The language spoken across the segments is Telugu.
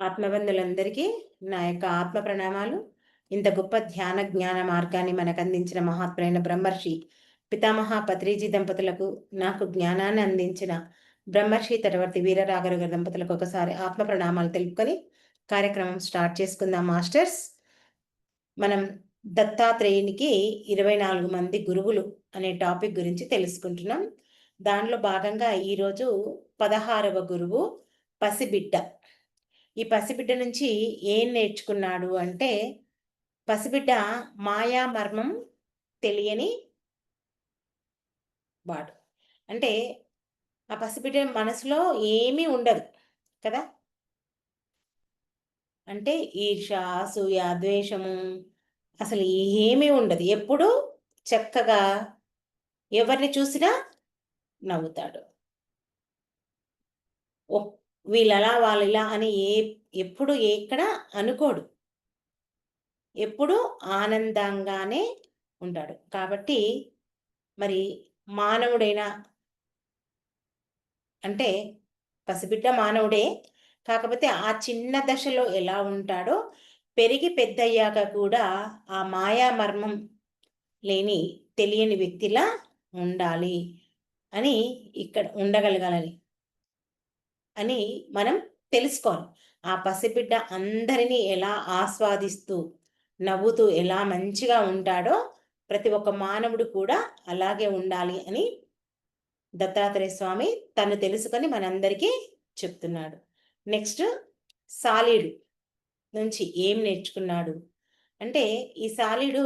ఆత్మబంధులందరికీ నా యొక్క ఆత్మ ప్రణామాలు. ఇంత గొప్ప ధ్యాన జ్ఞాన మార్గాన్ని మనకు అందించిన మహాత్ములైన బ్రహ్మర్షి పితామహ పత్రిజీ దంపతులకు నాకు జ్ఞానాన్ని అందించిన బ్రహ్మర్షి తటవర్తి వీరరాఘవ దంపతులకు ఒకసారి ఆత్మ ప్రణామాలు తెలుపుకొని కార్యక్రమం స్టార్ట్ చేసుకుందాం మాస్టర్స్. మనం దత్తాత్రేయునికి ఇరవై నాలుగు మంది గురువులు అనే టాపిక్ గురించి తెలుసుకుంటున్నాం. దానిలో భాగంగా ఈరోజు పదహారవ గురువు పసిబిడ్డ. ఈ పసిబిడ్డ నుంచి ఏం నేర్చుకున్నాడు అంటే పసిబిడ్డ మాయా మర్మం తెలియని వాడు. అంటే ఆ పసిబిడ్డ మనసులో ఏమీ ఉండదు కదా? అంటే ఈర్ష అసూయ ద్వేషము అసలు ఏమీ ఉండదు. ఎప్పుడు చక్కగా ఎవరిని చూసినా నవ్వుతాడు. వీళ్ళలా వాళ్ళు ఇలా అని ఏ ఎప్పుడు ఎక్కడ అనుకోడు. ఎప్పుడు ఆనందంగానే ఉంటాడు. కాబట్టి మరి మానవుడైనా అంటే పసిబిడ్డ మానవుడే కాకపోతే ఆ చిన్న దశలో ఎలా ఉంటాడో పెరిగి పెద్దయ్యాక కూడా ఆ మాయా మర్మం లేని తెలియని వ్యక్తిలా ఉండాలి అని ఇక్కడ ఉండగలగాలని అని మనం తెలుసుకోవాలి. ఆ పసిబిడ్డ అందరినీ ఎలా ఆస్వాదిస్తూ నవ్వుతూ ఎలా మంచిగా ఉంటాడో ప్రతి ఒక్క మానవుడు కూడా అలాగే ఉండాలి అని దత్తాత్రేయ స్వామి తను తెలుసుకొని మనందరికీ చెప్తున్నాడు. నెక్స్ట్ సాలీడు నుంచి ఏం నేర్చుకున్నాడు? అంటే ఈ సాలీడు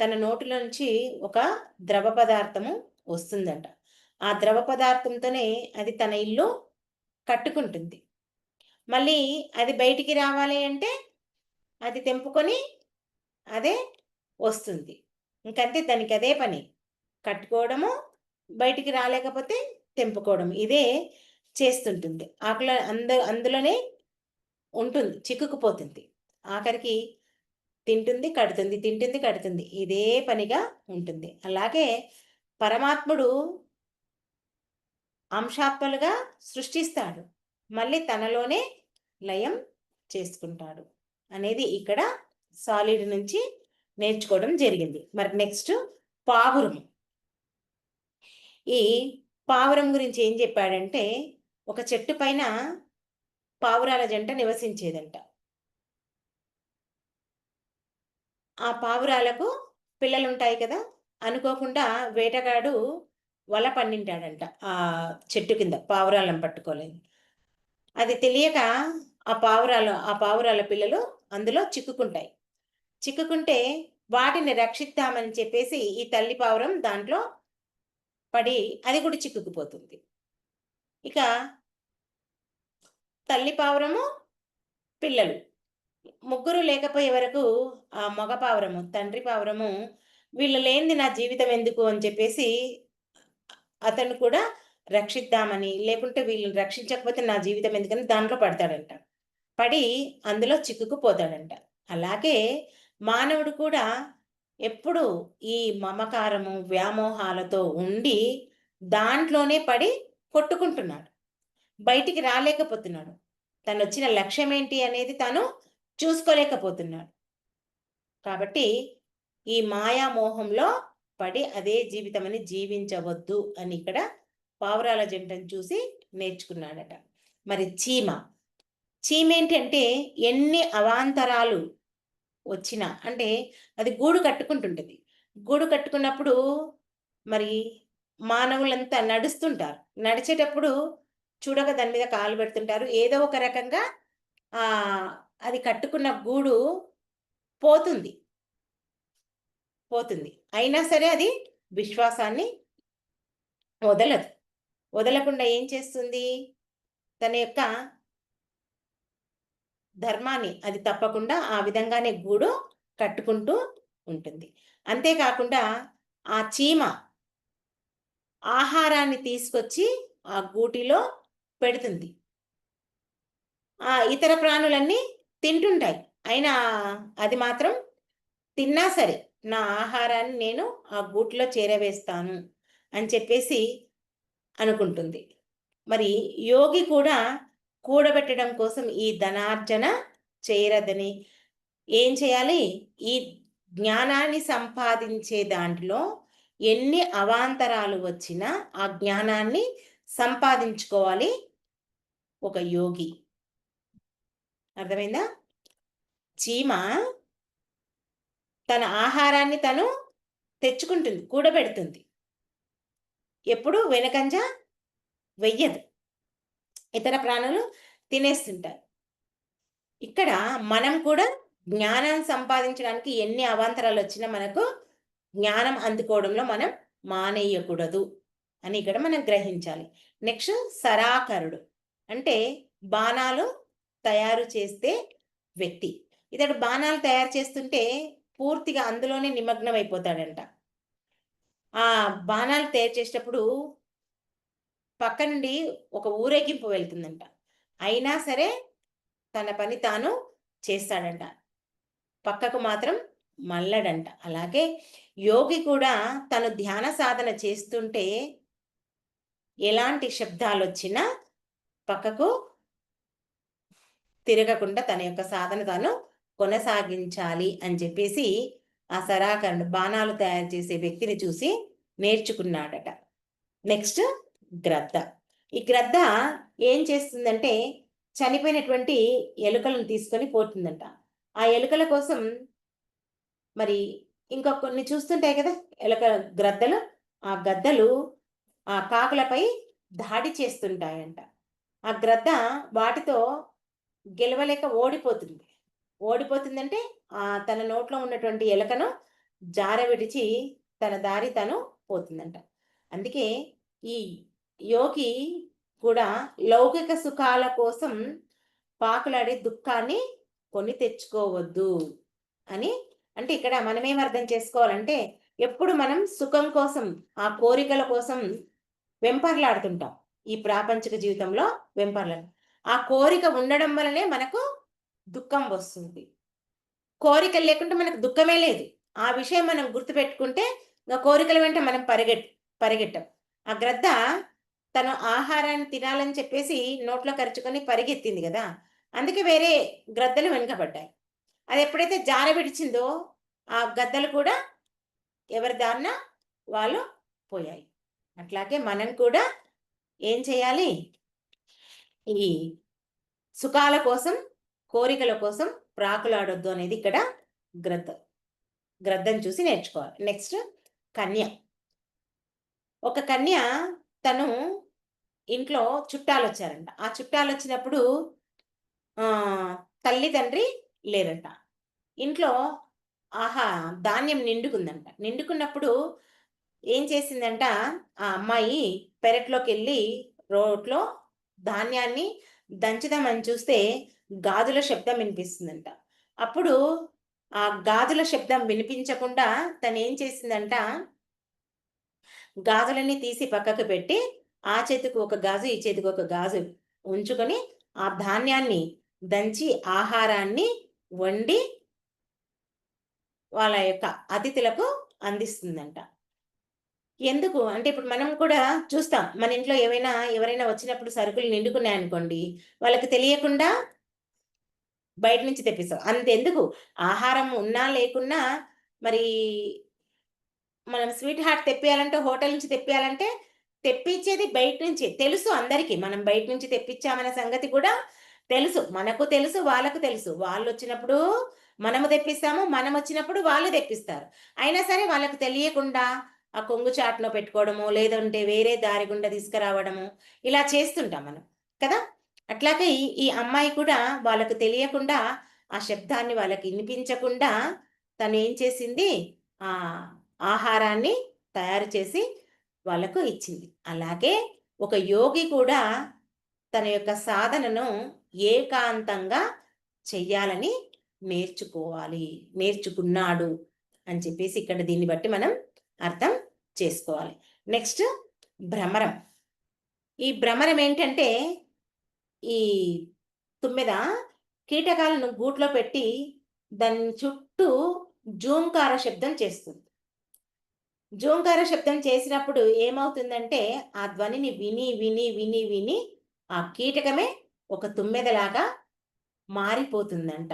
తన నోటిలో నుంచి ఒక ద్రవ పదార్థము వస్తుందంట. ఆ ద్రవ పదార్థంతోనే అది తన ఇల్లు కట్టుకుంటుంది. మళ్ళీ అది బయటికి రావాలి అంటే అది తెంపుకొని అదే వస్తుంది. ఇంకంతే దానికి అదే పని. కట్టుకోవడము బయటికి రాలేకపోతే తెంపుకోవడం ఇదే చేస్తుంటుంది. ఆకుల అంద అందులోనే ఉంటుంది చిక్కుకుపోతుంది. ఆఖరికి తింటుంది కడుతుంది తింటుంది కడుతుంది. ఇదే పనిగా ఉంటుంది. అలాగే పరమాత్ముడు అంశాత్మలుగా సృష్టిస్తాడు. మళ్ళీ తనలోనే లయం చేసుకుంటాడు అనేది ఇక్కడ సాలిడ్ నుంచి నేర్చుకోవడం జరిగింది. మరి నెక్స్ట్ పావురం. ఈ పావురం గురించి ఏం చెప్పాడంటే ఒక చెట్టు పైన పావురాల జంట నివసించేదంట. ఆ పావురాలకు పిల్లలు ఉంటాయి కదా అనుకోకుండా వేటగాడు వల పండింటాడంట ఆ చెట్టు కింద పావురాలను పట్టుకోలేదు అది తెలియక ఆ పావురాలు ఆ పావురాల పిల్లలు అందులో చిక్కుకుంటాయి. చిక్కుకుంటే వాటిని రక్షిద్దామని చెప్పేసి ఈ తల్లి పావురం దాంట్లో పడి అది కూడా చిక్కుకుపోతుంది. ఇక తల్లి పావురము పిల్లలు. ముగ్గురు లేకపోయే వరకు ఆ మగ పావురము తండ్రి పావురము వీళ్ళు లేనిది నా జీవితం ఎందుకు అని చెప్పేసి అతను కూడా రక్షిద్దామని లేకుంటే వీళ్ళని రక్షించకపోతే నా జీవితం ఎందుకని దాంట్లో పడతాడంట. పడి అందులో చిక్కుకుపోతాడంట. అలాగే మానవుడు కూడా ఎప్పుడు ఈ మమకారము వ్యామోహాలతో ఉండి దాంట్లోనే పడి కొట్టుకుంటున్నాడు. బయటికి రాలేకపోతున్నాడు. తను వచ్చిన లక్ష్యం ఏంటి అనేది తను చూసుకోలేకపోతున్నాడు. కాబట్టి ఈ మాయామోహంలో పడి అదే జీవితం అని జీవించవద్దు అని ఇక్కడ పావురాల జంటను చూసి నేర్చుకున్నాడట. మరి చీమ. చీమ ఏంటంటే ఎన్ని అవాంతరాలు వచ్చినా అంటే అది గూడు కట్టుకుంటుంటుంది. గూడు కట్టుకున్నప్పుడు మరి మానవులంతా నడుస్తుంటారు. నడిచేటప్పుడు చూడక దాని మీద కాలు పెడుతుంటారు. ఏదో ఒక రకంగా అది కట్టుకున్న గూడు పోతుంది. పోతుంది. అయినా సరే అది విశ్వాసాన్ని వదలదు. వదలకుండా ఏం చేస్తుంది? తన యొక్క ధర్మాన్ని అది తప్పకుండా ఆ విధంగానే గూడు కట్టుకుంటూ ఉంటుంది. అంతేకాకుండా ఆ చీమ ఆహారాన్ని తీసుకొచ్చి ఆ గూటిలో పెడుతుంది. ఆ ఇతర ప్రాణులన్నీ తింటుంటాయి. అయినా అది మాత్రం తిన్నా సరే నా ఆహారాన్ని నేను ఆ గూట్లో చేరవేస్తాను అని చెప్పేసి అనుకుంటుంది. మరి యోగి కూడా కూడబెట్టడం కోసం ఈ ధనార్జన చేయరదని ఏం చేయాలి? ఈ జ్ఞానాన్ని సంపాదించే దాంట్లో ఎన్ని అవాంతరాలు వచ్చినా ఆ జ్ఞానాన్ని సంపాదించుకోవాలి ఒక యోగి. అర్థమైందా? చీమ తన ఆహారాన్ని తను తెచ్చుకుంటుంది కూడబెడుతుంది. ఎప్పుడు వెనకంజ వెయ్యదు. ఇతర ప్రాణులు తినేస్తుంటారు. ఇక్కడ మనం కూడా జ్ఞానం సంపాదించడానికి ఎన్ని అవాంతరాలు వచ్చినా మనకు జ్ఞానం అందుకోవడంలో మనం మానేయకూడదు అని ఇక్కడ మనం గ్రహించాలి. నెక్స్ట్ సరాకరుడు అంటే బాణాలు తయారు చేస్తే వ్యక్తి. ఇతడు బాణాలు తయారు చేస్తుంటే పూర్తిగా అందులోనే నిమగ్నం అయిపోతాడంట ఆ బాణాలు తయారు చేసేటప్పుడు పక్క నుండి ఒక ఊరేగింపు వెళ్తుందంట. అయినా సరే తన పని తాను చేస్తాడంట. పక్కకు మాత్రం మల్లడంట అలాగే యోగి కూడా తను ధ్యాన సాధన చేస్తుంటే ఎలాంటి శబ్దాలు వచ్చినా పక్కకు తిరగకుండా తన యొక్క సాధన తాను కొనసాగించాలి అని చెప్పేసి ఆ సరాకరుడు బాణాలు తయారు చేసే వ్యక్తిని చూసి నేర్చుకున్నాడట. నెక్స్ట్ గ్రద్ద. ఈ గ్రద్ద ఏం చేస్తుందంటే చనిపోయినటువంటి ఎలుకలను తీసుకొని పోతుందంట. ఆ ఎలుకల కోసం మరి ఇంకా కొన్ని చూస్తుంటాయి కదా ఎలుక గ్రద్దలు. ఆ గద్దలు ఆ కాకులపై దాడి చేస్తుంటాయంట. ఆ గ్రద్ద వాటితో గెలవలేక ఓడిపోతుంది. ఓడిపోతుందంటే ఆ తన నోట్లో ఉన్నటువంటి ఎలకను జార విడిచి తన దారి తను పోతుందంట. అందుకే ఈ యోగి కూడా లౌకిక సుఖాల కోసం పాకులాడే దుఃఖాన్ని కొని తెచ్చుకోవద్దు అని అంటే ఇక్కడ మనమేం అర్థం చేసుకోవాలంటే ఎప్పుడు మనం సుఖం కోసం ఆ కోరికల కోసం వెంపర్లాడుతుంటాం. ఈ ప్రాపంచిక జీవితంలో వెంపర్లాడు ఆ కోరిక ఉండడం వలనే మనకు దుఃఖం వస్తుంది. కోరికలు లేకుంటే మనకు దుఃఖమే లేదు. ఆ విషయం మనం గుర్తుపెట్టుకుంటే ఇంకా కోరికల వెంట మనం పరిగెట్ పరిగెట్టం. ఆ గ్రద్ద తను ఆహారాన్ని తినాలని చెప్పేసి నోట్లో ఖర్చుకొని పరిగెత్తింది కదా! అందుకే వేరే గ్రద్దలు వెనుకబడ్డాయి. అది ఎప్పుడైతే జార విడిచిందో ఆ గద్దలు కూడా ఎవరి దారిన వాళ్ళు పోయాయి. అట్లాగే మనం కూడా ఏం చేయాలి? ఈ సుఖాల కోసం కోరికల కోసం ప్రాకులాడొద్దు అనేది ఇక్కడ గ్రద్ద గ్రద్దం చూసి నేర్చుకోవాలి. నెక్స్ట్ కన్య. ఒక కన్య తను ఇంట్లో చుట్టాలు వచ్చారంట ఆ చుట్టాలు వచ్చినప్పుడు తల్లి తండ్రి లేరంట. ఇంట్లో ఆహా ధాన్యం నిండుకుందంట. నిండుకున్నప్పుడు ఏం చేసిందంట? ఆ అమ్మాయి పెరట్లోకి వెళ్ళి రోడ్లో ధాన్యాన్ని దంచుదామని చూస్తే గాజుల శబ్దం వినిపిస్తుందంట. అప్పుడు ఆ గాజుల శబ్దం వినిపించకుండా తను ఏం చేసిందంట? గాజులన్నీ తీసి పక్కకు పెట్టి ఆ చేతికి ఒక గాజు ఈ చేతికి ఒక గాజు ఉంచుకొని ఆ ధాన్యాన్ని దంచి ఆహారాన్ని వండి వాళ్ళ యొక్క అతిథులకు అందిస్తుందంట. ఎందుకు? అంటే ఇప్పుడు మనం కూడా చూస్తాం. మన ఇంట్లో ఏమైనా ఎవరైనా వచ్చినప్పుడు సరుకులు నిండుకున్నాయనుకోండి వాళ్ళకి తెలియకుండా బయట నుంచి తెప్పిస్తాం. అంతెందుకు? ఆహారం ఉన్నా లేకున్నా మరి మనం స్వీట్ హార్ట్ తెప్పియాలంటే హోటల్ నుంచి తెప్పియాలంటే తెప్పించేది బయట నుంచి. తెలుసు అందరికీ. మనం బయట నుంచి తెప్పించామనే సంగతి కూడా తెలుసు. మనకు తెలుసు వాళ్ళకు తెలుసు. వాళ్ళు వచ్చినప్పుడు మనము తెప్పిస్తాము మనం వచ్చినప్పుడు వాళ్ళు తెప్పిస్తారు. అయినా సరే వాళ్ళకు తెలియకుండా ఆ కొంగు చాట్లో పెట్టుకోవడము లేదంటే వేరే దారి గుండా తీసుకురావడము ఇలా చేస్తుంటాం మనం. కదా? అట్లాగే ఈ అమ్మాయి కూడా వాళ్ళకు తెలియకుండా ఆ శబ్దాన్ని వాళ్ళకి వినిపించకుండా తను ఏం చేసింది? ఆ ఆహారాన్ని తయారు చేసి వాళ్ళకు ఇచ్చింది. అలాగే ఒక యోగి కూడా తన యొక్క సాధనను ఏకాంతంగా చెయ్యాలని నేర్చుకోవాలి నేర్చుకున్నాడు అని చెప్పేసి ఇక్కడ దీన్ని బట్టి మనం అర్థం చేసుకోవాలి. నెక్స్ట్ భ్రమరం. ఈ భ్రమరం ఏంటంటే ఈ తుమ్మెద కీటకాలను గూట్లో పెట్టి దాని చుట్టూ జూంకార శబ్దం చేస్తుంది. జూంకార శబ్దం చేసినప్పుడు ఏమవుతుందంటే ఆ ధ్వనిని విని విని విని విని ఆ కీటకమే ఒక తుమ్మెదలాగా మారిపోతుందంట.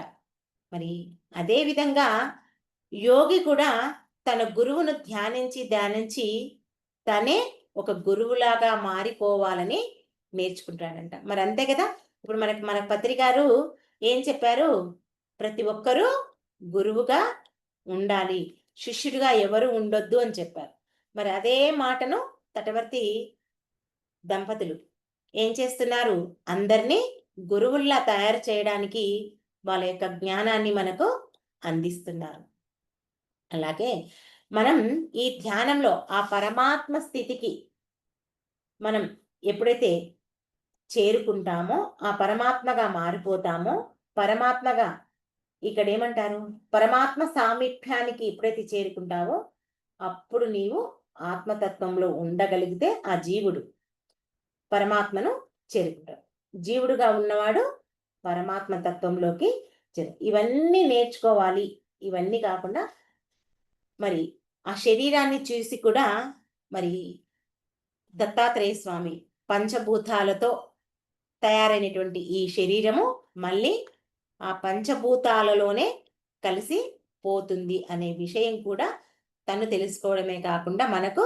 మరి అదేవిధంగా యోగి కూడా తన గురువును ధ్యానించి ధ్యానించి తనే ఒక గురువులాగా మారిపోవాలని నేర్చుకుంటాడంట మరి అంతే కదా? ఇప్పుడు మనకి మన పత్రికారు ఏం చెప్పారు? ప్రతి ఒక్కరూ గురువుగా ఉండాలి. శిష్యుడిగా ఎవరు ఉండొద్దు అని చెప్పారు. మరి అదే మాటను తటవర్తి దంపతులు ఏం చేస్తున్నారు? అందరినీ గురువుల్లా తయారు చేయడానికి వాళ్ళ యొక్క జ్ఞానాన్ని మనకు అందిస్తున్నారు. అలాగే మనం ఈ ధ్యానంలో ఆ పరమాత్మ స్థితికి మనం ఎప్పుడైతే చేరుకుంటామో ఆ పరమాత్మగా మారిపోతామో పరమాత్మగా ఇక్కడ ఏమంటారు పరమాత్మ సామీప్యానికి ఎప్పుడైతే చేరుకుంటావో అప్పుడు నీవు ఆత్మతత్వంలో ఉండగలిగితే ఆ జీవుడు పరమాత్మను చేరుకుంటాడు. జీవుడుగా ఉన్నవాడు పరమాత్మ తత్వంలోకి చేరు ఇవన్నీ నేర్చుకోవాలి. ఇవన్నీ కాకుండా మరి ఆ శరీరాన్ని చూసి కూడా మరి దత్తాత్రేయ స్వామి పంచభూతాలతో తయారైనటువంటి ఈ శరీరము మళ్ళీ ఆ పంచభూతాలలోనే కలిసి పోతుంది అనే విషయం కూడా తను తెలుసుకోవడమే కాకుండా మనకు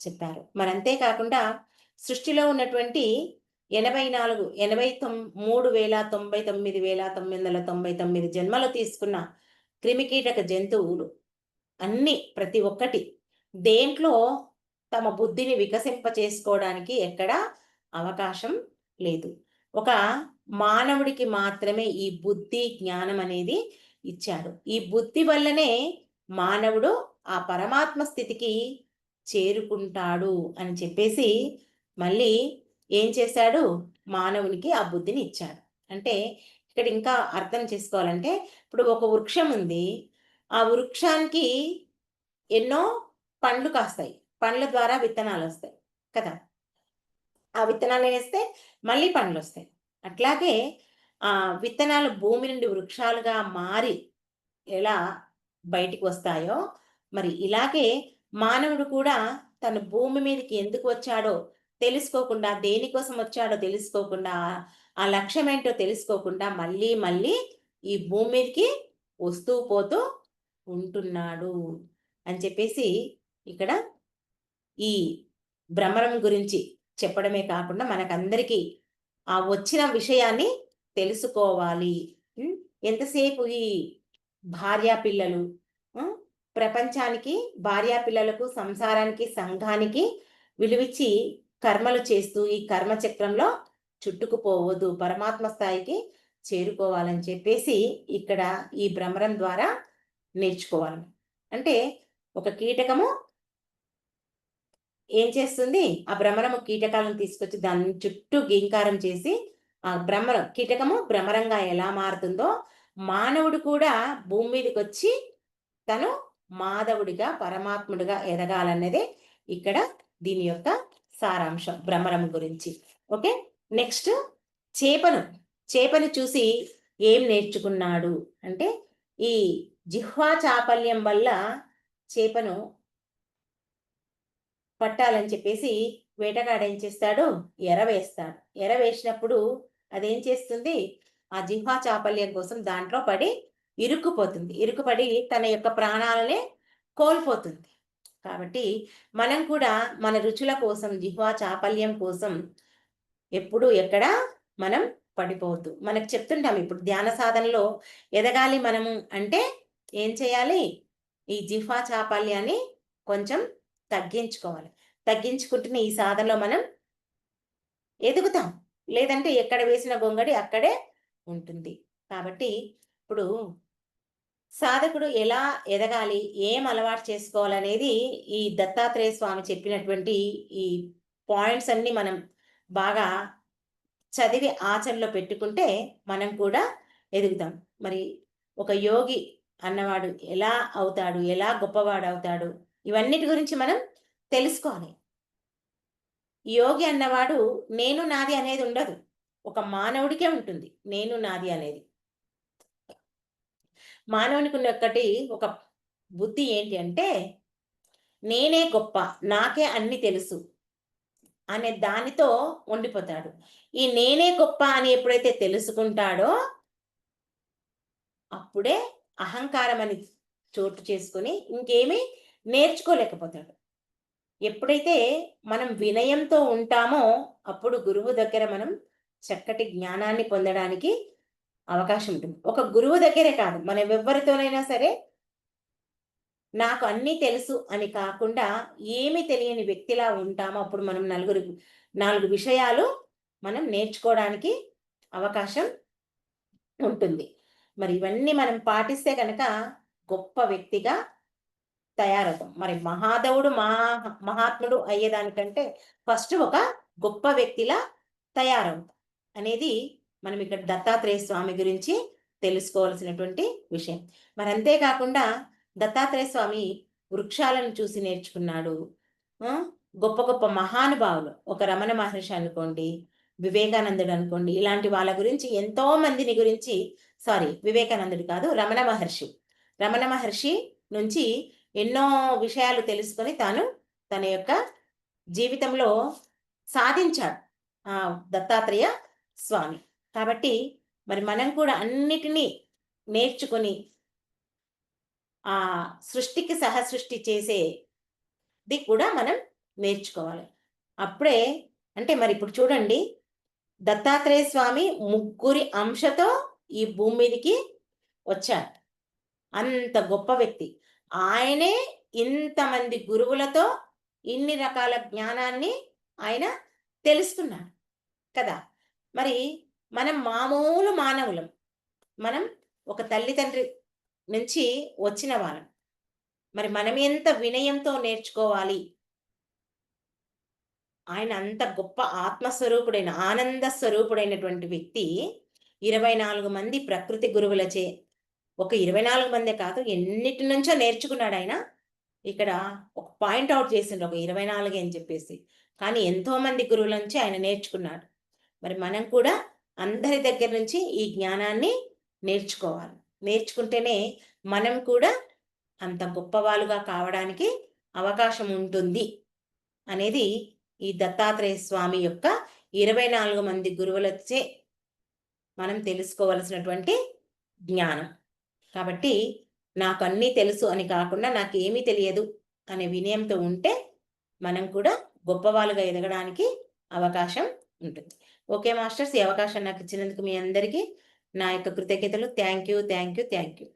చెప్పారు. మరి అంతేకాకుండా సృష్టిలో ఉన్నటువంటి ఎనభై నాలుగు ఎనభై తొమ్ మూడు వేల తొంభై తొమ్మిది వేల తొమ్మిది వందల తొంభై తొమ్మిది జన్మలు తీసుకున్న క్రిమికీటక జంతువులు అన్ని ప్రతి ఒక్కటి దేంట్లో తమ బుద్ధిని వికసింప చేసుకోవడానికి ఎక్కడా అవకాశం లేదు. ఒక మానవుడికి మాత్రమే ఈ బుద్ధి జ్ఞానం అనేది ఇచ్చాడు ఈ బుద్ధి వల్లనే మానవుడు ఆ పరమాత్మ స్థితికి చేరుకుంటాడు అని చెప్పేసి మళ్ళీ ఏం చేశాడు? మానవునికి ఆ బుద్ధిని ఇచ్చాడు. అంటే ఇక్కడ ఇంకా అర్థం చేసుకోవాలంటే ఇప్పుడు ఒక వృక్షం ఉంది. ఆ వృక్షానికి ఎన్నో పండ్లు కాస్తాయి. పండ్ల ద్వారా విత్తనాలు వస్తాయి. కదా? ఆ విత్తనాలు వేస్తే మళ్ళీ పండ్లు వస్తాయి. అట్లాగే ఆ విత్తనాలు భూమి నుండి వృక్షాలుగా మారి ఎలా బయటికి వస్తాయో మరి ఇలాగే మానవుడు కూడా తను భూమి మీదకి ఎందుకు వచ్చాడో తెలుసుకోకుండా దేనికోసం వచ్చాడో తెలుసుకోకుండా ఆ లక్ష్యం ఏంటో తెలుసుకోకుండా మళ్ళీ మళ్ళీ ఈ భూమి మీదకి వస్తూ పోతూ ఉంటున్నాడు అని చెప్పేసి ఇక్కడ ఈ భ్రమరం గురించి చెప్పడమే కాకుండా మనకందరికీ ఆ వచ్చిన విషయాన్ని తెలుసుకోవాలి. ఎంతసేపు ఈ భార్యా పిల్లలు ప్రపంచానికి భార్యా పిల్లలకు సంసారానికి సంఘానికి విలువిచ్చి కర్మలు చేస్తూ ఈ కర్మ చక్రంలో చుట్టుకుపోవద్దు. పరమాత్మ స్థాయికి చేరుకోవాలని చెప్పేసి ఇక్కడ ఈ భ్రమరం ద్వారా నేర్చుకోవాలి. అంటే ఒక కీటకము ఏం చేస్తుంది? ఆ భ్రమరము కీటకాలను తీసుకొచ్చి దాని చుట్టూ గీంకారం చేసి ఆ భ్రమరం కీటకము భ్రమరంగా ఎలా మారుతుందో మానవుడు కూడా భూమి మీదకి వచ్చి తను మాధవుడిగా పరమాత్ముడిగా ఎదగాలన్నదే ఇక్కడ దీని యొక్క సారాంశం భ్రమరం గురించి. ఓకే? నెక్స్ట్ చేపను. చేపను చూసి ఏం నేర్చుకున్నాడు? అంటే ఈ జిహ్వా చాపల్యం వల్ల చేపను పట్టాలని చెప్పేసి వేటగాడు ఏం చేస్తాడు? ఎరవేస్తాడు. ఎరవేసినప్పుడు అదేం చేస్తుంది? ఆ జిహ్వా చాపల్యం కోసం దాంట్లో పడి ఇరుక్కుపోతుంది. ఇరుక్కుపడి తన యొక్క ప్రాణాలనే కోల్పోతుంది. కాబట్టి మనం కూడా మన రుచుల కోసం జిహ్వా చాపల్యం కోసం ఎప్పుడు ఎక్కడ మనం పడిపోవద్దు. మనకు చెప్తుంటాం ఇప్పుడు ధ్యాన సాధనలో ఎదగాలి మనము అంటే ఏం చేయాలి? ఈ జిహ్వా చాపల్యాన్ని కొంచెం తగ్గించుకోవాలి. తగ్గించుకుంటున్న ఈ సాధనలో మనం ఎదుగుతాం. లేదంటే ఎక్కడ వేసిన గొంగడి అక్కడే ఉంటుంది. కాబట్టి ఇప్పుడు సాధకుడు ఎలా ఎదగాలి ఏం అలవాటు చేసుకోవాలనేది ఈ దత్తాత్రేయ స్వామి చెప్పినటువంటి ఈ పాయింట్స్ అన్ని మనం బాగా చదివి ఆచరణలో పెట్టుకుంటే మనం కూడా ఎదుగుతాం. మరి ఒక యోగి అన్నవాడు ఎలా అవుతాడు ఎలా గొప్పవాడు అవుతాడు ఇవన్నిటి గురించి మనం తెలుసుకోవాలి. యోగి అన్నవాడు నేను నాది అనేది ఉండదు. ఒక మానవుడికే ఉంటుంది. నేను నాది అనేది. మానవునికి ఉన్న ఒక్కటి ఒక బుద్ధి ఏంటి అంటే నేనే గొప్ప నాకే అన్ని తెలుసు అనే దానితో ఉండిపోతాడు. ఈ నేనే గొప్ప అని ఎప్పుడైతే తెలుసుకుంటాడో అప్పుడే అహంకారం అని చోటు చేసుకుని ఇంకేమీ నేర్చుకోలేకపోతాడు. ఎప్పుడైతే మనం వినయంతో ఉంటామో అప్పుడు గురువు దగ్గర మనం చక్కటి జ్ఞానాన్ని పొందడానికి అవకాశం ఉంటుంది. ఒక గురువు దగ్గరే కాదు మనం ఎవరితోనైనా సరే నాకు అన్నీ తెలుసు అని కాకుండా ఏమి తెలియని వ్యక్తిలా ఉంటామో అప్పుడు మనం నలుగురు నాలుగు విషయాలు మనం నేర్చుకోవడానికి అవకాశం ఉంటుంది. మరి ఇవన్నీ మనం పాటిస్తే కనుక గొప్ప వ్యక్తిగా తయారవుతాం. మరి మహాదేవుడు మహా మహాత్ముడు అయ్యేదానికంటే ఫస్ట్ ఒక గొప్ప వ్యక్తిలా తయారవుతాం అనేది మనం ఇక్కడ దత్తాత్రేయ స్వామి గురించి తెలుసుకోవాల్సినటువంటి విషయం. మరి అంతేకాకుండా దత్తాత్రేయ స్వామి వృక్షాలను చూసి నేర్చుకున్నాడు. గొప్ప గొప్ప మహానుభావులు. ఒక రమణ మహర్షి అనుకోండి వివేకానందుడు అనుకోండి ఇలాంటి వాళ్ళ గురించి ఎంతో మందిని గురించి సారీ వివేకానందుడు కాదు రమణ మహర్షి. రమణ మహర్షి నుంచి ఎన్నో విషయాలు తెలుసుకొని తాను తన యొక్క జీవితంలో సాధించాడు ఆ దత్తాత్రేయ స్వామి. కాబట్టి మరి మనం కూడా అన్నిటినీ నేర్చుకొని ఆ సృష్టికి సహ సృష్టి చేసేది కూడా మనం నేర్చుకోవాలి. అప్పుడే అంటే మరి ఇప్పుడు చూడండి దత్తాత్రేయ స్వామి ముగ్గురి అంశతో ఈ భూమి మీదకి వచ్చారు. అంత గొప్ప వ్యక్తి. ఆయనే ఇంతమంది గురువులతో ఇన్ని రకాల జ్ఞానాన్ని ఆయన తెలుసుకున్నాడు కదా? మరి మనం మామూలు మానవులం మనం ఒక తల్లిదండ్రి నుంచి వచ్చిన వాళ్ళం. మరి మనం ఎంత వినయంతో నేర్చుకోవాలి? ఆయన అంత గొప్ప ఆత్మస్వరూపుడైన ఆనంద స్వరూపుడైనటువంటి వ్యక్తి ఇరవై నాలుగు మంది ప్రకృతి గురువులచే ఒక ఇరవై నాలుగు మందే కాదు ఎన్నిటి నుంచో నేర్చుకున్నాడు ఆయన. ఇక్కడ ఒక పాయింట్ అవుట్ చేసిండు ఒక ఇరవై నాలుగు అని చెప్పేసి. కానీ ఎంతో మంది గురువుల నుంచి ఆయన నేర్చుకున్నాడు. మరి మనం కూడా అందరి దగ్గర నుంచి ఈ జ్ఞానాన్ని నేర్చుకోవాలి. నేర్చుకుంటేనే మనం కూడా అంత గొప్పవాళ్ళుగా కావడానికి అవకాశం ఉంటుంది అనేది ఈ దత్తాత్రేయ స్వామి యొక్క ఇరవై నాలుగు మంది గురువులచే మనం తెలుసుకోవలసినటువంటి జ్ఞానం. కాబట్టి నాకు అన్నీ తెలుసు అని కాకుండా నాకు ఏమీ తెలియదు అనే వినయంతో ఉంటే మనం కూడా గొప్పవాళ్ళుగా ఎదగడానికి అవకాశం ఉంటుంది. ఓకే మాస్టర్స్ ఈ అవకాశం నాకు ఇచ్చినందుకు మీ అందరికీ నా యొక్క కృతజ్ఞతలు. Thank you thank you thank you.